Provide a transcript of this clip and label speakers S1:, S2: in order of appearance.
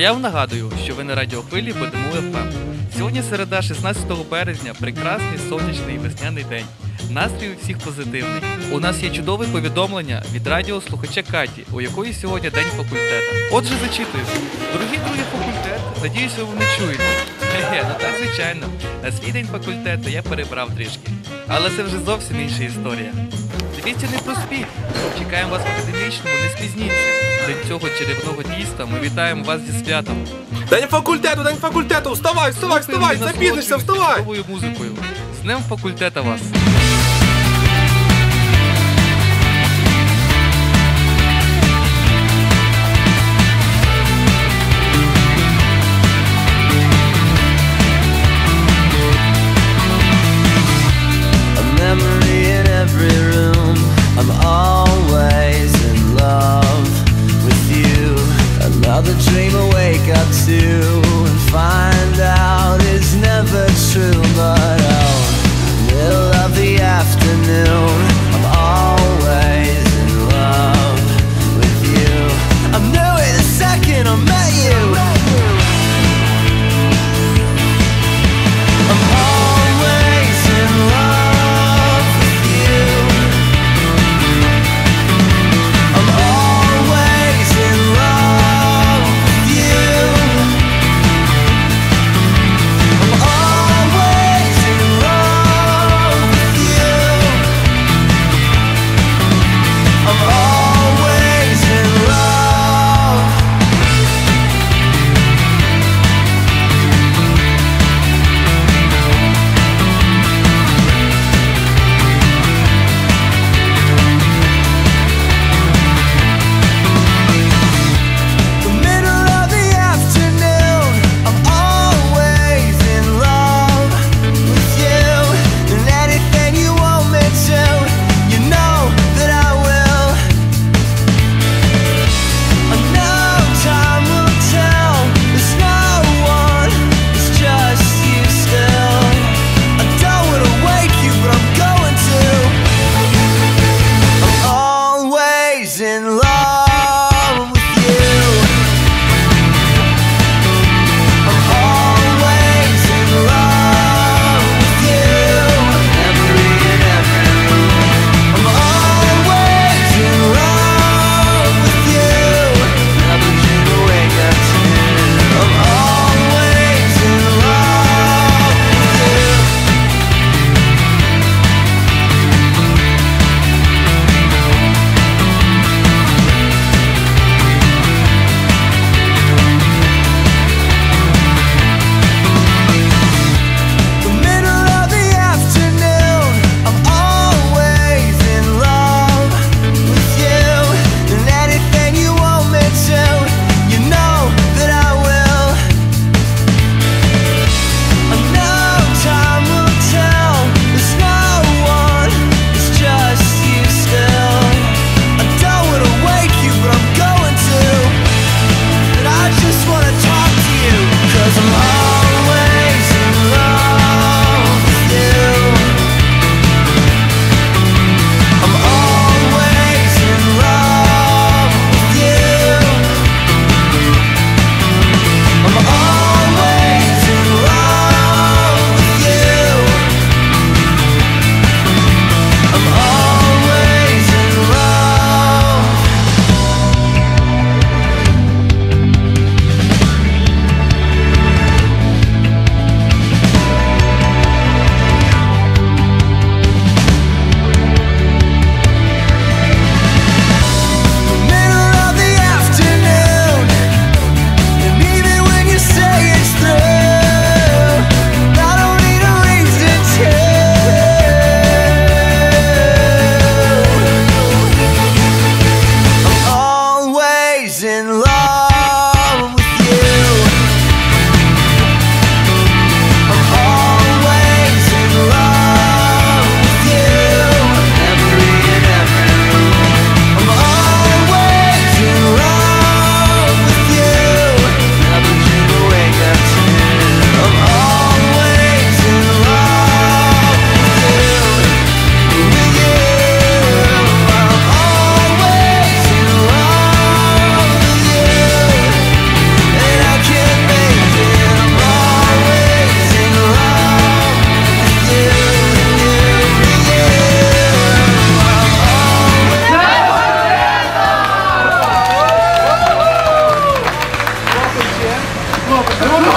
S1: я вам нагадую, що ви на радіохвилі БДМУ ФМ. Сьогодні середа, 16 березня, прекрасний сонячний весняний день. Настрій у всіх позитивний. У нас є чудове повідомлення від радіослухача Каті, у якої сьогодні день факультету. Отже, зачитую. Дорогі друзі факультет, надіюсь, ви мене чуєте. Хе-хе, ну так звичайно. На свій день факультету я перебрав трішки. Але це вже зовсім інша історія. Дивіться, не проспіть. Чекаємо вас в академічному, не спізніться. До цього черевного дійства ми вітаємо вас зі святом.
S2: День факультету, день факультету! Вставай, вставай, вставай! Запізнишся, вставай!
S1: музикою. З Днем факультета вас! 들어오는